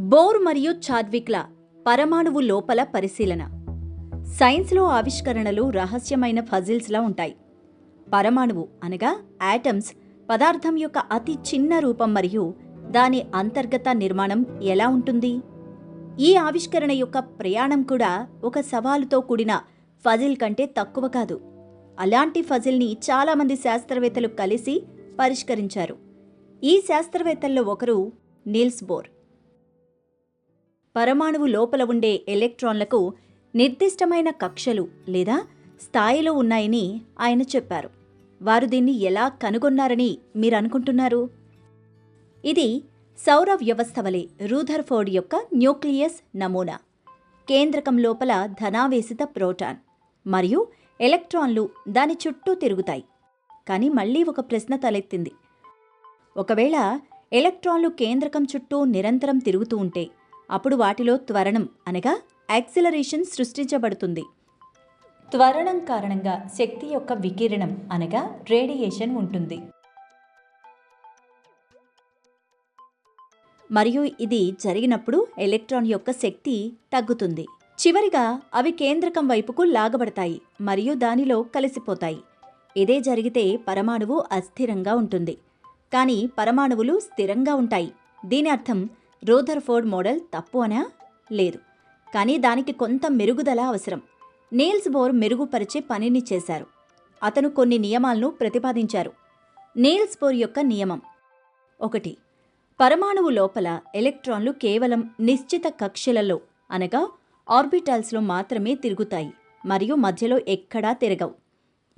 Bore మరియు చాద్విక్ల పరమాణువు లోపల పరిశీలన. సైన్స్లో ఆవిష్కరణలు రహస్యమైన ఫజిల్స్లా ఉంటాయి. పరమాణువు అనగా యాటమ్స్ పదార్థం యొక్క అతి చిన్న రూపం మరియు దాని అంతర్గత నిర్మాణం ఎలా ఉంటుంది? ఈ ఆవిష్కరణ యొక్క ప్రయాణం కూడా ఒక సవాలుతో కూడిన ఫజిల్ కంటే తక్కువ కాదు. అలాంటి ఫజిల్ని చాలామంది శాస్త్రవేత్తలు కలిసి పరిష్కరించారు. ఈ శాస్త్రవేత్తల్లో ఒకరు నీల్స్ బోర్. పరమాణువు లోపల ఉండే ఎలక్ట్రాన్లకు నిర్దిష్టమైన కక్షలు లేదా స్థాయిలో ఉన్నాయని ఆయన చెప్పారు. వారు దీన్ని ఎలా కనుగొన్నారని మీరు అనుకుంటున్నారు? ఇది సౌర వ్యవస్థ వలె రూథర్ఫోర్డ్ యొక్క న్యూక్లియస్ నమూనా. కేంద్రకం లోపల ధనావేశిత ప్రోటాన్ మరియు ఎలక్ట్రాన్లు దాని చుట్టూ తిరుగుతాయి. కానీ మళ్ళీ ఒక ప్రశ్న తలెత్తింది. ఒకవేళ ఎలక్ట్రాన్లు కేంద్రకం చుట్టూ నిరంతరం తిరుగుతూ ఉంటే అప్పుడు వాటిలో త్వరణం అనగా యాక్సిలరేషన్ సృష్టించబడుతుంది. త్వరణం కారణంగా శక్తి యొక్క వికిరణం అనగా రేడియేషన్ ఉంటుంది. మరియు ఇది జరిగినప్పుడు ఎలక్ట్రాన్ యొక్క శక్తి తగ్గుతుంది. చివరిగా అవి కేంద్రకం వైపుకు లాగబడతాయి మరియు దానిలో కలిసిపోతాయి. ఇదే జరిగితే పరమాణువు అస్థిరంగా ఉంటుంది. కానీ పరమాణువులు స్థిరంగా ఉంటాయి. దీని అర్థం రూథర్ఫోర్డ్ మోడల్ తప్పు అనా లేదు. కానీ దానికి కొంత మెరుగుదల అవసరం. నీల్స్ బోర్ మెరుగుపరిచే పనిని చేశారు. అతను కొన్ని నియమాలను ప్రతిపాదించారు. నీల్స్ బోర్ యొక్క నియమం ఒకటి. పరమాణువు లోపల ఎలక్ట్రాన్లు కేవలం నిశ్చిత కక్షలలో అనగా ఆర్బిటాల్స్లో మాత్రమే తిరుగుతాయి మరియు మధ్యలో ఎక్కడా తిరగవు.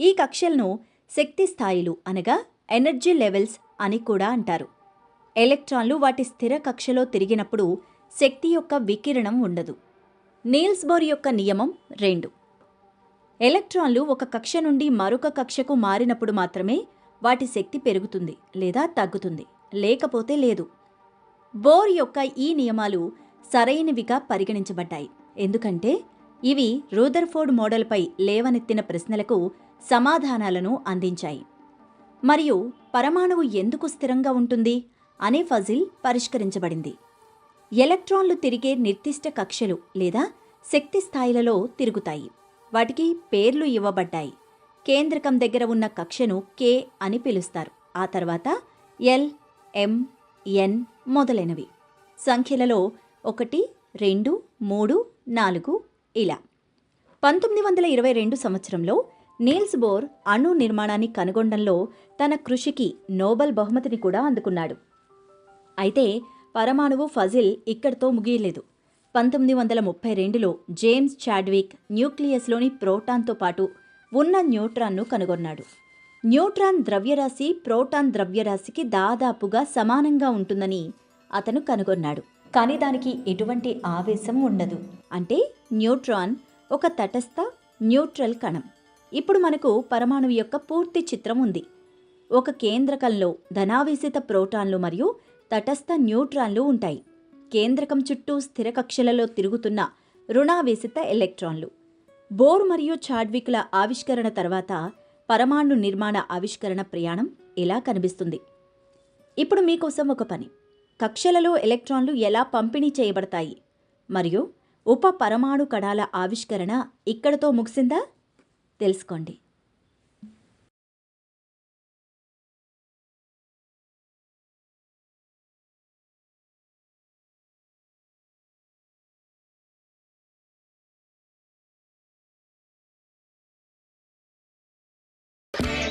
ఈ కక్షలను శక్తి స్థాయిలు అనగా ఎనర్జీ లెవెల్స్ అని కూడా అంటారు. ఎలక్ట్రాన్లు వాటి స్థిర కక్షలో తిరిగినప్పుడు శక్తి యొక్క వికిరణం ఉండదు. నీల్స్ బోర్ యొక్క నియమం రెండు. ఎలక్ట్రాన్లు ఒక కక్ష నుండి మరొక కక్షకు మారినప్పుడు మాత్రమే వాటి శక్తి పెరుగుతుంది లేదా తగ్గుతుంది లేకపోతే లేదు. బోర్ యొక్క ఈ నియమాలు సరైనవిగా పరిగణించబడ్డాయి. ఎందుకంటే ఇవి రూదర్ఫోర్డ్ మోడల్పై లేవనెత్తిన ప్రశ్నలకు సమాధానాలను అందించాయి. మరియు పరమాణువు ఎందుకు స్థిరంగా ఉంటుంది? అనే ఫజిల్ పరిష్కరించబడింది. ఎలక్ట్రాన్లు తిరిగే నిర్దిష్ట కక్షలు లేదా శక్తి స్థాయిలలో తిరుగుతాయి. వాటికి పేర్లు ఇవ్వబడ్డాయి. కేంద్రకం దగ్గర ఉన్న కక్షను కే అని పిలుస్తారు. ఆ తర్వాత ఎల్ ఎం ఎన్ మొదలైనవి. సంఖ్యలలో ఒకటి రెండు మూడు నాలుగు ఇలా. పంతొమ్మిది వందల ఇరవై రెండు సంవత్సరంలో నీల్స్ బోర్ అణు నిర్మాణాన్ని కనుగొనడంలో తన కృషికి నోబెల్ బహుమతిని కూడా అందుకున్నాడు. అయితే పరమాణువు ఫజిల్ ఇక్కడితో ముగియలేదు. పంతొమ్మిది వందల ముప్పై రెండులో జేమ్స్ చాడ్విక్ న్యూక్లియస్లోని ప్రోటాన్తో పాటు ఉన్న న్యూట్రాన్ను కనుగొన్నాడు. న్యూట్రాన్ ద్రవ్యరాశి ప్రోటాన్ ద్రవ్యరాశికి దాదాపుగా సమానంగా ఉంటుందని అతను కనుగొన్నాడు. కానీ దానికి ఎటువంటి ఆవేశం ఉండదు. అంటే న్యూట్రాన్ ఒక తటస్థ న్యూట్రల్ కణం. ఇప్పుడు మనకు పరమాణువు యొక్క పూర్తి చిత్రం ఉంది. ఒక కేంద్రకంలో ధనావేశిత ప్రోటాన్లు మరియు తటస్థ న్యూట్రాన్లు ఉంటాయి. కేంద్రకం చుట్టూ స్థిర కక్షలలో తిరుగుతున్న రుణావేశిత ఎలక్ట్రాన్లు. బోర్ మరియు చాడ్విక్ల ఆవిష్కరణ తర్వాత పరమాణు నిర్మాణ ఆవిష్కరణ ప్రయాణం ఇలా కనిపిస్తుంది. ఇప్పుడు మీకోసం ఒక పని. కక్షలలో ఎలక్ట్రాన్లు ఎలా పంపిణీ చేయబడతాయి? మరియు ఉప పరమాణు కణాల ఆవిష్కరణ ఇక్కడతో ముగిసిందా? తెలుసుకోండి. you